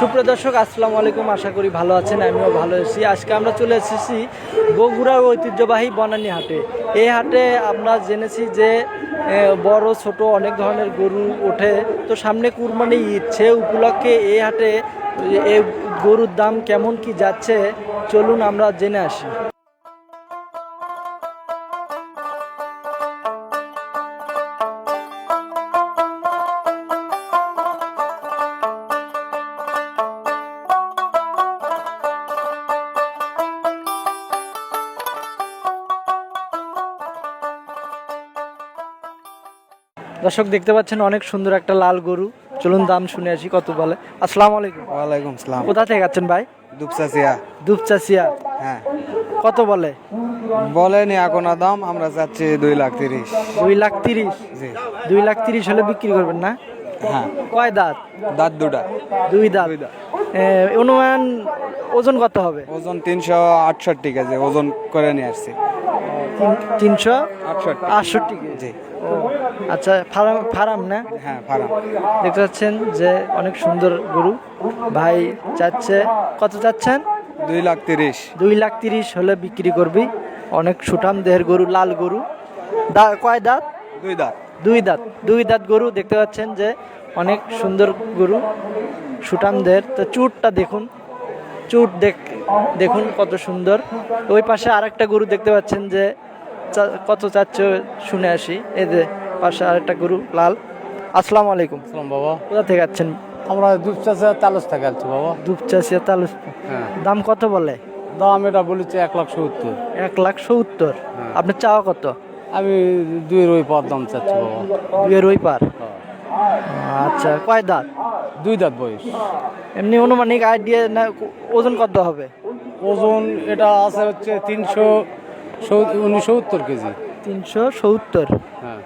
সুপ্রিয় দর্শক, আসসালামু আলাইকুম। আশা করি ভালো আছেন, আমিও ভালো আছি। আজকে আমরা চলে এসেছি বগুড়ার ঐতিহ্যবাহী বনানী হাটে। এই হাটে আমরা জেনেছি যে বড়, ছোট অনেক ধরনের গরু ওঠে। তো সামনে কুরবানি ঈদ, সে উপলক্ষে এই হাটে এই গরুর দাম কেমন কি যাচ্ছে, চলুন আমরা জেনে আসি। দর্শক দেখতে পাচ্ছেন অনেক সুন্দর একটা লাল গরু। চলুন দাম শুনে আসি কত বলে? আসসালামু আলাইকুম। ওয়ালাইকুম সালাম কোথা থেকে আছেন ভাই? দুপসাসিয়া দুপচাচিয়া। হ্যাঁ। কত বলে? বলেনি এখন দাম আমরা চাচ্ছি দুই লাখ তিরিশ। দুই লাখ তিরিশ? জি। দুই লাখ তিরিশ হলে বিক্রি করবেন না? হ্যাঁ। কয় দাঁত? দাঁত দুটা। দুই দাঁত। অনুমান ওজন কত হবে? ওজন তিনশো আটষট্টি কেজি ওজন করে নিয়ে আসছি। তিন- তিনশো আটষট্টি। আটষট্টি কেজি। আচ্ছা ফার্ম ফার্ম না? হ্যাঁ ফার্ম। দেখতে পাচ্ছেন যে অনেক সুন্দর গরু। ভাই চাচ্ছে কত চাচ্ছেন? দুই লাখ তিরিশ। দুই লাখ তিরিশ হলে বিক্রি করবি। অনেক সুঠাম দেহের গরু লাল গরু। দা কয় দাঁত? দুই দাঁত। দুই দাঁত। দুই দাঁত গরু দেখতে পাচ্ছেন যে অনেক সুন্দর গরু সুঠাম দেহের। তো চুটটা দেখুন। চুট দেখ দেখুন কত সুন্দর। ওই পাশে আরেকটা গরু দেখতে পাচ্ছেন যে কত চাচ্ছে শুনে আসি। যে পাশে আরেকটা গরু লাল। আসসালামু আলাইকুম। সালাম বাবা। কোথা থেকে যাচ্ছেন আমরা দুপচাচা তালস থেকে আছি বাবা। দুপচাচিয়া তালুস হ্যাঁ। দাম কত বলে? দাম এটা বলেছে এক লাখ সত্তর। এক লাখ সত্তর। আপনার চাওয়া কত? আমি দুই রই পার দাম চাচ্ছি বাবা। দুইয়ের ওই পার? আচ্ছা কয় দাঁত? দুই দাঁত বয়স। এমনি অনুমানিক আইডিয়া না ওজন কত হবে? ওজন এটা আছে হচ্ছে তিনশো উনসত্তর কেজি। তিনশো সত্তর। হ্যাঁ।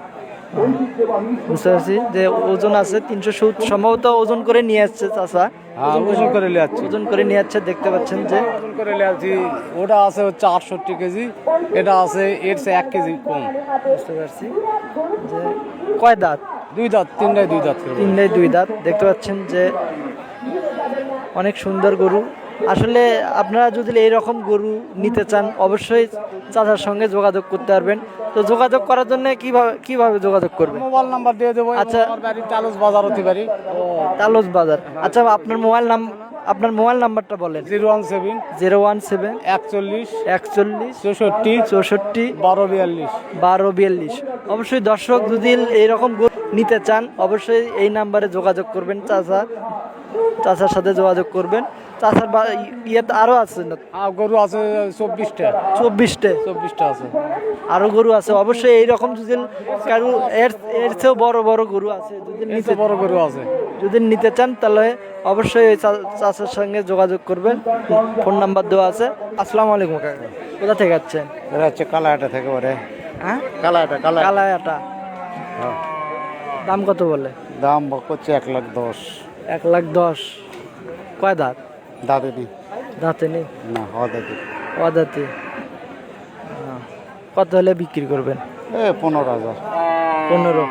বুঝতে পারছি যে ওজন আছে তিনশো সত্তর। সম্ভবত ওজন করে নিয়ে আসছে চাষা হ্যাঁ ওজন করে লিয়াচ্ছি ওজন করে নিয়ে যাচ্ছে দেখতে পাচ্ছেন যে। ওজন করে লিয়াচ্ছি ওটা আছে হচ্ছে আটষট্টি কেজি এটা আছে এর চেয়ে এক কেজি কম। বুঝতে পারছি যে কয় দাঁত? দুই দাঁত তিনটায় দুই দাঁত। তিনটাই দুই দাঁত। দেখতে পাচ্ছেন যে অনেক সুন্দর গরু। আসলে আপনারা যদি এইরকম গরু নিতে চান অবশ্যই চাচার সঙ্গে যোগাযোগ করতে পারবেন। তো যোগাযোগ করার জন্য কীভাবে কীভাবে যোগাযোগ করবেন? মোবাইল নাম্বার দিয়ে দেবো আচ্ছা। তালস বাজার হতে পারি তালস বাজার। আচ্ছা আপনার মোবাইল নাম আপনার মোবাইল নাম্বারটা বলেন। Zero one seven. Zero one seven. একচল্লিশ। একচল্লিশ। চৌষট্টি। চৌষট্টি। বারো বিয়াল্লিশ। বারো বিয়াল্লিশ। অবশ্যই দর্শক যদি এইরকম গরু নিতে চান অবশ্যই এই নাম্বারে যোগাযোগ করবেন চাচা। চাচার সাথে যোগাযোগ করবেন। চাচার বা ইয়েতে আরও আছে না? গরু আছে চব্বিশটা। চব্বিশটে? চব্বিশটা আছে। আরও গরু আছে। অবশ্যই এইরকম যদি কারু এর এর চেয়েও বড় বড় গরু আছে যদি নিতে নিচে বড় গরু আছে। যদি নিতে চান তাহলে অবশ্যই ওই চা- চাচার সঙ্গে যোগাযোগ করবেন। ফোন নাম্বার দেওয়া আছে। আসসালামু আলাইকুম কাকা। কোথা থেকে যাচ্ছেন এটা হচ্ছে কালাহাটা থেকে ওরে হ্যাঁ? কালাহাটা কালা কালায়াটা। দাম কত বলে? দাম করছে এক লাখ দশ। এক লাখ দশ। কয় দাঁত? দাঁতে নেই। দাঁতে নেই? না অদাঁতে অদাঁতে কত হলে বিক্রি করবেন? এ পনেরো হাজার। পনেরো।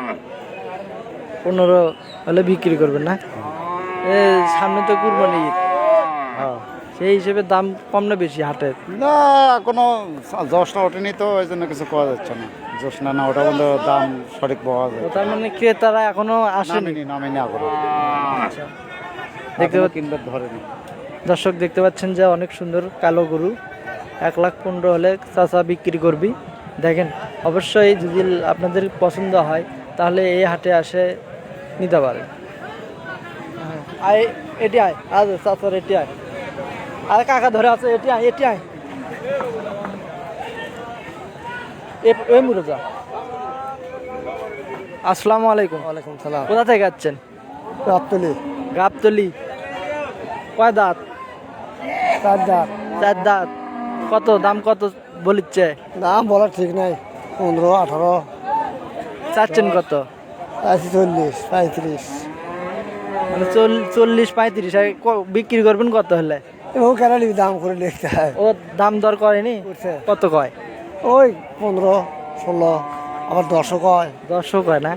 পনেরো হলে বিক্রি করবেন না? এ সামনে তো কুরবানি ঈদ। হ্যাঁ। সেই হিসেবে দাম কম না বেশি হাটের? না কোনো জশটা ওঠেনি তো ওই জন্য কিছু করা যাচ্ছে না। জোশ না না ওটা বন্ধু দাম সঠিক পাওয়া যায়। তার মানে ক্রেতারা এখনও আসেনি? নামিনি নামিনি আগর আচ্ছা। দেখতে পাচ্ছেন কিনবে ধরেনি। দর্শক দেখতে পাচ্ছেন যে অনেক সুন্দর কালো গরু। এক লাখ পনেরো হলে চাচা বিক্রি করবি। দেখেন অবশ্যই যদি আপনাদের পছন্দ হয় তাহলে এই হাটে আসে নিতে পারেন। হ্যাঁ, আয় এটি আয়। আজ চাচার এটি আয়। আর কাকা ধরে আছে এটি আয় এটি আয়। এ- মুরজা। আসসালামু আলাইকুম। ওয়ালাইকুম সালাম। কোথা থেকে যাচ্ছেন রাতলি গাবতলি। কয় দাঁত? চার দাঁত। চার দাঁত। কত দাম কত বলিচ্ছে? দাম বলা ঠিক নাই পনেরো আঠারো। চাচ্ছেন কত? আশি চল্লিশ পঁয়ত্রিশ। মানে চল্লিশ পঁয়ত্রিশ। বিক্রি করবেন কত হলে? ও দাম করে লিখতে হয়। ও দাম দর করেনি। কত কয়? ওই পনেরো ষোলো আবার দশও কয়। দশও কয় না?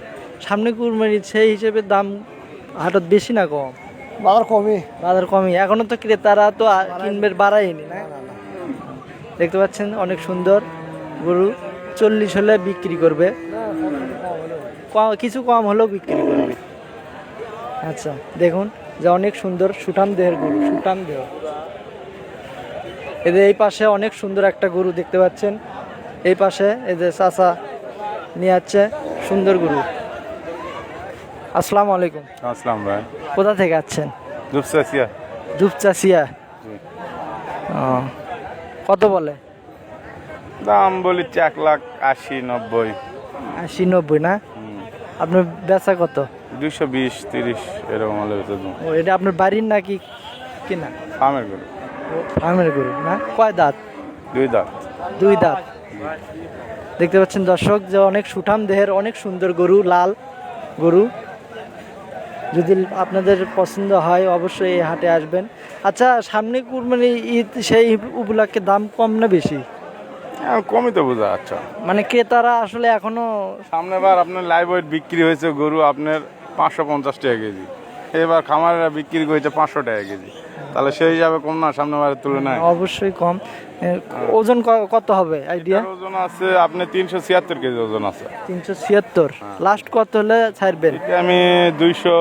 সামনে কুরবানি সেই হিসেবে দাম হাটত বেশি না কম? বাজার কমই। বাজার কমই। এখনও তো ক্রেতারা তো কিনবে বাড়ায়নি না? দেখতে পাচ্ছেন অনেক সুন্দর গরু। চল্লিশ হলে বিক্রি করবে। কিছু কম হলেও বিক্রি করবে। আচ্ছা দেখুন। যে অনেক সুন্দর সুঠাম দেহের গরু সুঠাম দেহ। এদের এই পাশে অনেক সুন্দর একটা গরু দেখতে পাচ্ছেন। এই পাশে এই যে চাচা নিয়ে যাচ্ছে সুন্দর গরু। আসসালামু আলাইকুম। আসসালাম ভাই। কোথা থেকে আছেন দুপসাসিয়া ধূপচাষিয়া কত বলে? দাম বলিচ্ছে এক লাখ আশি নব্বই। আশি নব্বই না? আপনার বেচা কত? বিশ তিরিশ এরকম হলে ও এটা আপনার বাড়ির নাকি কিনা? ফার্মের গরু। ফার্মের গরু না? কয় দাঁত? দুই দাঁত। দুই দাঁত। দেখতে পাচ্ছেন দর্শক যে অনেক সুঠাম দেহের অনেক সুন্দর গরু লাল গরু। যদি আপনাদের পছন্দ হয় অবশ্যই এই হাটে আসবেন। আচ্ছা সামনে কুরবানি ঈদ সেই উপলক্ষে দাম কম না বেশি? কমই তো বোঝা আচ্ছা। মানে ক্রেতারা আসলে এখনও সামনে বার আপনার লাইভ ওয়েট বিক্রি হয়েছে গরু আপনার পাঁচশো পঞ্চাশ টাকা কেজি। এবার খামারেরা বিক্রি করেছে পাঁচশো টাকা কেজি। তাহলে সেই হিসাবে কম না সামনে বারের তুলনায়? অবশ্যই কম। ওজন ক- কত হবে? আইডিয়া ওজন আছে আপনার তিনশো ছিয়াত্তর কেজি ওজন আছে। তিনশো ছিয়াত্তর। লাস্ট কত হলে ছাড়বেন? আমি দুইশো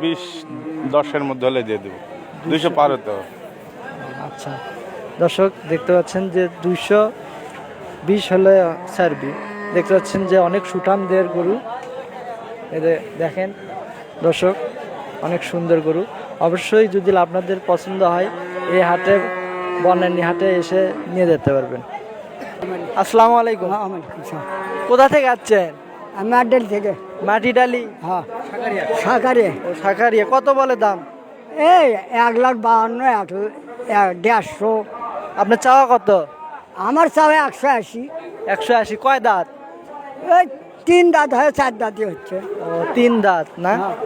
বিশ দশের মধ্যে হলে দিয়ে দেবো। দুইশো পার হতে আচ্ছা। দর্শক দেখতে পাচ্ছেন যে দুইশো বিশ হলে ছাড়বি দেখতে পাচ্ছেন যে অনেক সুঠাম দেহের গরু এদের দেখেন দর্শক অনেক সুন্দর গরু। অবশ্যই যদি আপনাদের পছন্দ হয় এই হাটে বনানী হাটে এসে নিয়ে যেতে পারবেন। আসসালামু আলাইকুম। কোথা থেকে আসছেন? আমি আড্ডেল থেকে। মাটি ডালি হ্যাঁ সাকারে ও শাখারিয়া কত বলে দাম? এই এক লাখ বাহান্ন এক দেড়শো। আপনার চাওয়া কত? আমার চাও একশো আশি। একশো আশি কয় দাঁত? ওই তিন দাঁত হয় চার দাঁতই হচ্ছে। ও তিন দাঁত না? হ্যাঁ।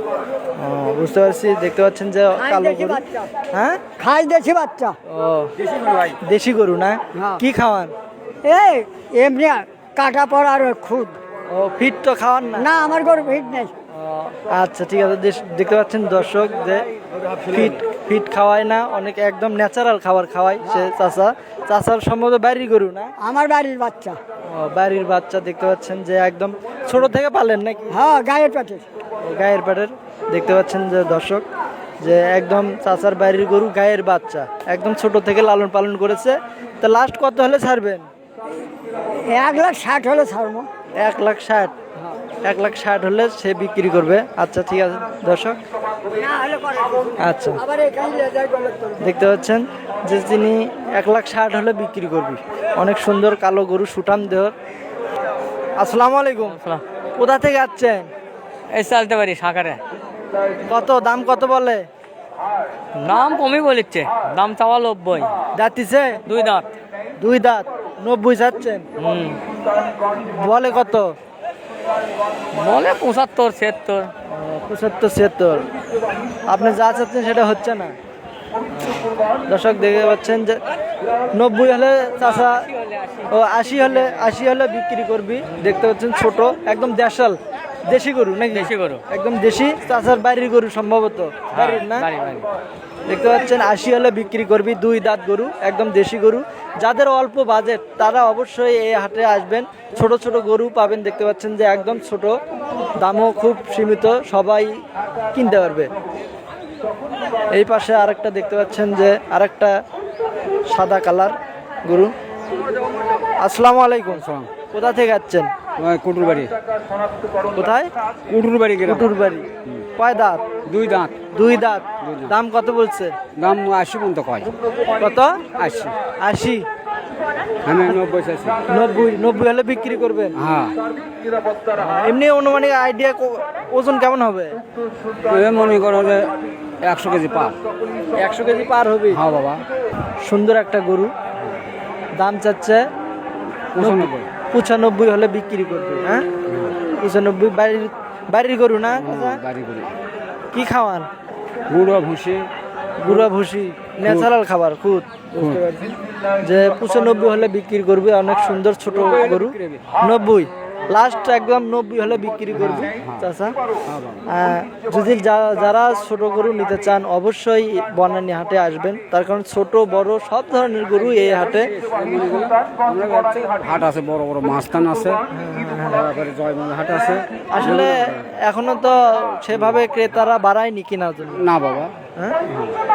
ও বুঝতে পারছি দেখতে পাচ্ছেন যে কালো গরু। বাচ্চা। হ্যাঁ? খাই দেশি বাচ্চা। ও দেশি গরু না? হ্যাঁ। কি খাওয়ান? এই এমনি কাটা পড়া আর খুদ। ও ফিট তো খাওয়ান না? না আমার গরু ফিট নেই। আচ্ছা ঠিক আছে দেখতে পাচ্ছেন দর্শক যে ফিট ফিট খাওয়ায় না অনেক একদম ন্যাচারাল খাবার খাওয়ায় সে চাচা। চাচার সম্ভবত বাড়ির গরু না? আমার বাড়ির বাচ্চা। ও, বাড়ির বাচ্চা দেখতে পাচ্ছেন যে একদম ছোট থেকে পালেন নাকি? হ্যাঁ গায়ের পেটের। গায়ের পেটের। দেখতে পাচ্ছেন যে দর্শক যে একদম চাচার বাড়ির গরু গায়ের বাচ্চা একদম ছোট থেকে লালন পালন করেছে। তা লাস্ট কত হলে ছাড়বেন? এক লাখ ষাট হলে ছাড়বো। এক লাখ ষাট। এক লাখ ষাট হলে সে বিক্রি করবে। আচ্ছা ঠিক আছে দর্শক। আচ্ছা। দেখতে পাচ্ছেন যে তিনি এক লাখ ষাট হলে বিক্রি করবি। অনেক সুন্দর কালো গরু সুঠাম দেহ। আসসালামু আলাইকুম। কোথা থেকে আসছেন? এই চালতে পারি সাকারে। কত দাম কত বলে? দাম কমই বলিচ্ছে দাম চাওয়া নব্বই। যাতিছে দুই দাঁত। দুই দাঁত নব্বই যাচ্ছেন বলে কত? বলে পঁচাত্তর, ছিয়াত্তর। পঁচাত্তর, ছিয়াত্তর। আপনি যা চাচ্ছেন সেটা হচ্ছে না। দর্শক দেখে পাচ্ছেন যে নব্বই হলে চাষা ও আশি হলে আশি হলে বিক্রি করবি। দেখতে পাচ্ছেন ছোট, একদম দেশাল। দেশি গরু নাকি? দেশি গরু। একদম দেশি? চাষার বাড়ির গরু সম্ভবত। বাড়ির না? দেখতে পাচ্ছেন আশি হলে বিক্রি করবি দুই দাঁত গরু একদম দেশি গরু। যাদের অল্প বাজেট তারা অবশ্যই এই হাটে আসবেন। ছোট ছোট গরু পাবেন। দেখতে পাচ্ছেন যে একদম ছোট দামও খুব সীমিত সবাই কিনতে পারবে। এই পাশে আরেকটা দেখতে পাচ্ছেন যে আরেকটা সাদা কালার গরু। আসসালামু আলাইকুম। কোথা থেকে যাচ্ছেন কুটুর বাড়ি। কোথায়? কুটুর বাড়ি কুটুর বাড়ি। কয় দাঁত? দুই দাঁত। দুই দাঁত। দাম কত বলছে? দাম আশি পর্যন্ত কয়। কত? আশি। আশি। আমি নব্বই নব্বই নব্বই হলে বিক্রি করবেন হ্যাঁ। এমনি অনুমানিক আইডিয়া ওজন কেমন হবে? মনে করো যে একশো কেজি পার। একশো কেজি পার হবে? হ্যাঁ বাবা। সুন্দর একটা গরু। দাম চাচ্ছে পঁচানব্বই। পঁচানব্বই হলে বিক্রি করবে হ্যাঁ? পঁচানব্বই বাড়ির বাড়ির গরু না? বাড়ি কি খাওয়ান গুঁড়ো ভুসি। গুড়া ভুসি ন্যাচারাল খাবার খুদ। যে পঁচানব্বই হলে বিক্রি করবে অনেক সুন্দর ছোট গরু। নব্বই। লাস্ট একদম নব্বই হলে বিক্রি করবে চাচা। যদি যা- যারা ছোট গরু নিতে চান অবশ্যই বনানী হাটে আসবেন। তার কারণ ছোট বড় সব ধরনের গরু এই হাটে হাট আছে বড় বড় মাস্তান আছে। আছে। আসলে এখনও তো সেভাবে ক্রেতারা বাড়ায়নি কেনার জন্য। না বাবা। হ্যাঁ?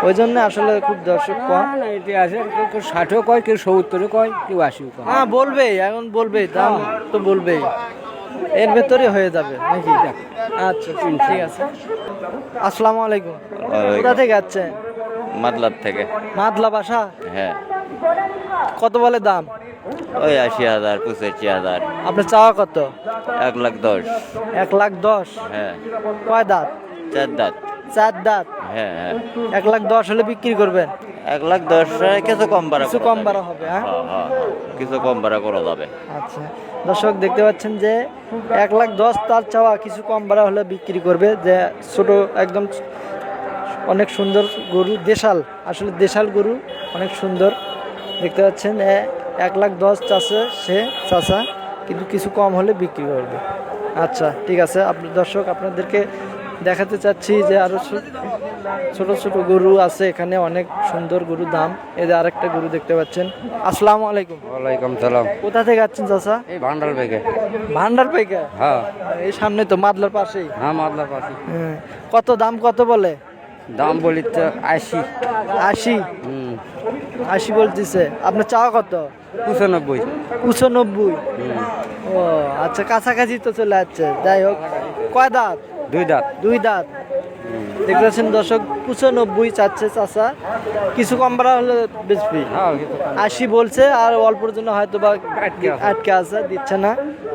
ওই জন্য আসলে খুব দর্শক কম। এটি আছে কেউ কেউ ষাটও কয় কেউ সত্তরও কয় কেউ আশিও কয়। হ্যাঁ বলবেই এখন বলবেই দাম তো বলবেই। এর ভেতরে হয়ে যাবে। নাকি? আচ্ছা ঠিক আছে। আসসালামু আলাইকুম। কোথা থেকে যাচ্ছেন? মাতলার থেকে। মাদলা বাসা? হ্যাঁ। কত বলে দাম? ওই আশি হাজার পঁচাশি হাজার। আপনার চাওয়া কত? এক লাখ দশ। এক লাখ দশ? হ্যাঁ। কয় দাঁত? চার দাঁত। চার দাঁত? হ্যাঁ হ্যাঁ। এক লাখ দশ হলে বিক্রি করবেন? এক লাখ দশ কিছু কম বাড়া কিছু কম। বাড়া হবে হ্যাঁ? হ্যাঁ, হ্যাঁ, হ্যাঁ। কিছু কম বাড়া করা যাবে। আচ্ছা। দর্শক দেখতে পাচ্ছেন যে এক লাখ দশ তার চাওয়া কিছু কম বাড়া হলে বিক্রি করবে যে ছোট একদম অনেক সুন্দর গরু দেশাল। আসলে দেশাল গরু অনেক সুন্দর। দেখতে পাচ্ছেন এক লাখ দশ চাষে সে চাষা কিন্তু কিছু কম হলে বিক্রি করবে। আচ্ছা ঠিক আছে। আপনি দর্শক আপনাদেরকে দেখাতে চাচ্ছি যে আরও ছো- ছোট ছোট গরু আছে। এখানে অনেক সুন্দর গরু দাম। এদের আরেকটা গরু দেখতে পাচ্ছেন। আসসালামু আলাইকুম। ওয়ালাইকুম সালাম। কোথা থেকে যাচ্ছেন চাষা? এই ভান্ডার বেগে ভান্ডার পেকা হ্যাঁ। এই সামনে তো মাদলার পাশেই। হ্যাঁ মাদলা পাশি হ্যাঁ। কত দাম কত বলে? দাম বলি তো আশি। আশি? হুম। আশি বলতেছে আপনার চাওয়া কত? পঁচানব্বই। পঁচানব্বই। ও আচ্ছা কাছাকাছি তো চলে যাচ্ছে যাই হোক কয় দাঁত? দুই দাঁত। দুই দাঁত। দেখতে পাচ্ছেন দর্শক পঁচানব্বই চাচ্ছে চাষা কিছু কম বাড়া হলে বেচবি হ্যাঁ আশি বলছে আর অল্পর জন্য হয়তো বা আটকে আছে দিচ্ছে না।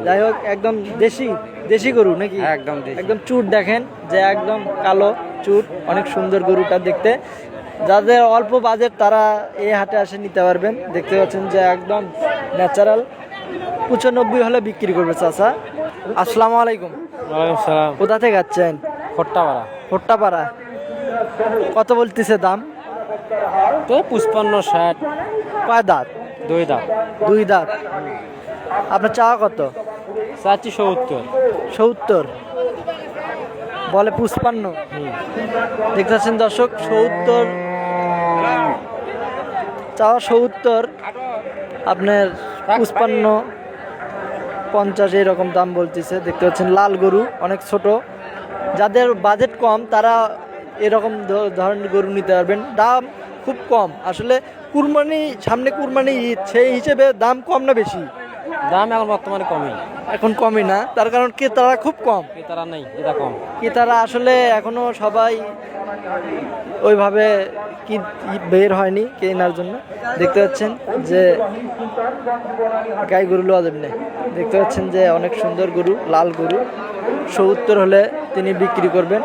যাই হোক একদম দেশি দেশি গরু নাকি? একদম একদম চুট দেখেন যে একদম কালো চুট অনেক সুন্দর গরুটা দেখতে। যাদের অল্প বাজেট তারা এই হাটে আসে নিতে পারবেন। দেখতে পাচ্ছেন যে একদম ন্যাচারাল পঁচানব্বই হলে বিক্রি করবে চাচা। আসসালামু আলাইকুম। ওয়ালাইকুম কোথা থেকে যাচ্ছেন খট্টা পাড়া কত বলতেছে দাম? তো পুষ্পান্ন ষাট। কয় দাঁত? দুই দাঁত। দুই দাঁত। আপনার চাওয়া কত? চাচ্ছি সত্তর। সত্তর। বলে পুষ্পান্ন দেখতে পাচ্ছেন দর্শক সত্তর চাওয়া সত্তর, আপনার পুষ্পান্ন পঞ্চাশ এরকম দাম বলতেছে। দেখতে পাচ্ছেন, লাল গরু, অনেক ছোট। যাদের বাজেট কম, তারা এরকম ধরনের গরু নিতে পারবেন। দাম খুব কম। আসলে কুরবানি, সামনে কুরবানি সেই হিসেবে দাম কম না বেশি? দাম এখন বর্তমানে কমই। এখন কমই না। তার কারণ ক্রেতারা খুব কম। ক্রেতারা নেই এটা কম। ক্রেতারা আসলে এখনও সবাই ওইভাবে কি বের হয়নি কেনার জন্য। দেখতে পাচ্ছেন যে গাই গরু লওয়া যাবে না দেখতে পাচ্ছেন যে অনেক সুন্দর গরু লাল গরু। সত্তর হলে তিনি বিক্রি করবেন।